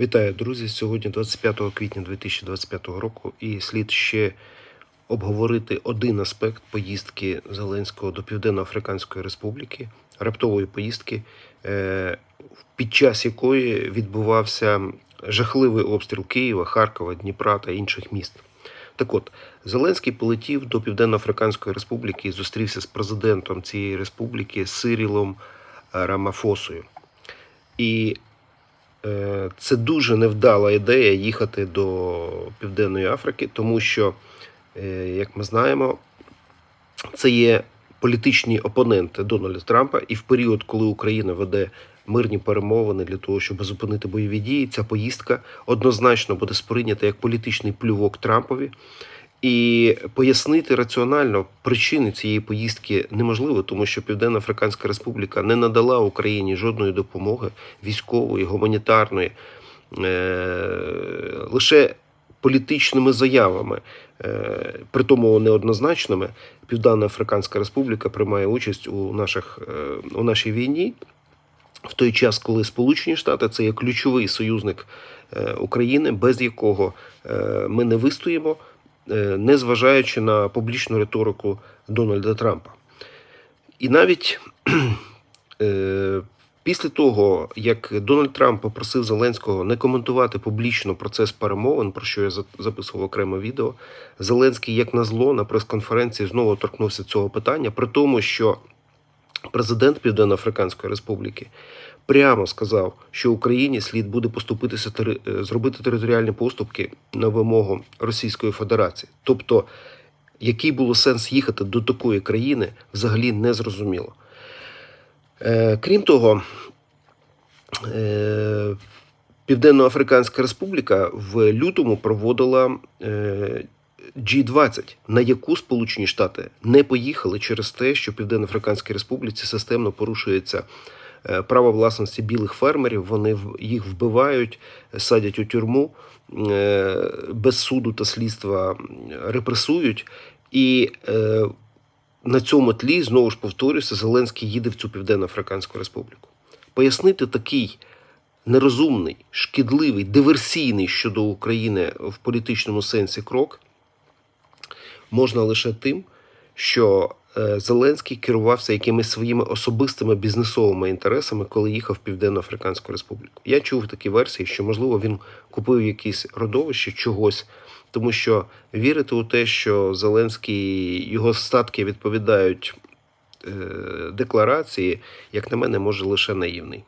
Вітаю, друзі! Сьогодні 25 квітня 2025 року, і слід ще обговорити один аспект поїздки Зеленського до Південно-Африканської Республіки, раптової поїздки, е, під час якої відбувався жахливий обстріл Києва, Харкова, Дніпра та інших міст. Так от, Зеленський полетів до Південно-Африканської Республіки і зустрівся з президентом цієї республіки Сирілом Рамафосою. І Е, Це дуже невдала ідея їхати до Південної Африки, тому що, е, як ми знаємо, це є політичні опоненти Дональда Трампа, і в період, коли Україна веде мирні перемовини для того, щоб зупинити бойові дії, ця поїздка однозначно буде сприйнята як політичний плювок Трампові. І пояснити раціонально причини цієї поїздки неможливо, тому що Південно-Африканська Республіка не надала Україні жодної допомоги військової, гуманітарної, е- лише політичними заявами, е- при тому неоднозначними. Південно-Африканська Республіка приймає участь у, наших, е- у нашій війні. В той час, коли Сполучені Штати це є ключовий союзник України, без якого ми не вистоїмо, незважаючи на публічну риторику Дональда Трампа. І навіть е, після того, як Дональд Трамп попросив Зеленського не коментувати публічно процес перемовин, про що я записував окреме відео, Зеленський, як назло, на прес-конференції знову торкнувся цього питання, при тому, що президент Південно-Африканської Республіки прямо сказав, що Україні слід буде поступитися е, зробити територіальні поступки на вимогу Російської Федерації. Тобто, який було сенс їхати до такої країни, взагалі не зрозуміло. Е, крім того, е, Південно-Африканська Республіка в лютому проводила е, G20, на яку Сполучені Штати не поїхали через те, що Південно-Африканській Республіці системно порушується е, право власності білих фермерів. Вони їх вбивають, садять у тюрму е, без суду та слідства репресують. І е, на цьому тлі знову ж повторюся, Зеленський їде в цю Південно-Африканську Республіку. Пояснити такий нерозумний, шкідливий, диверсійний щодо України в політичному сенсі крок можна лише тим, що е, Зеленський керувався якимись своїми особистими бізнесовими інтересами, коли їхав в Південно-Африканську Республіку. Я чув такі версії, що можливо він купив якісь родовище чогось, тому що вірити у те, що Зеленський його статки відповідають е, декларації, як на мене, може лише наївний.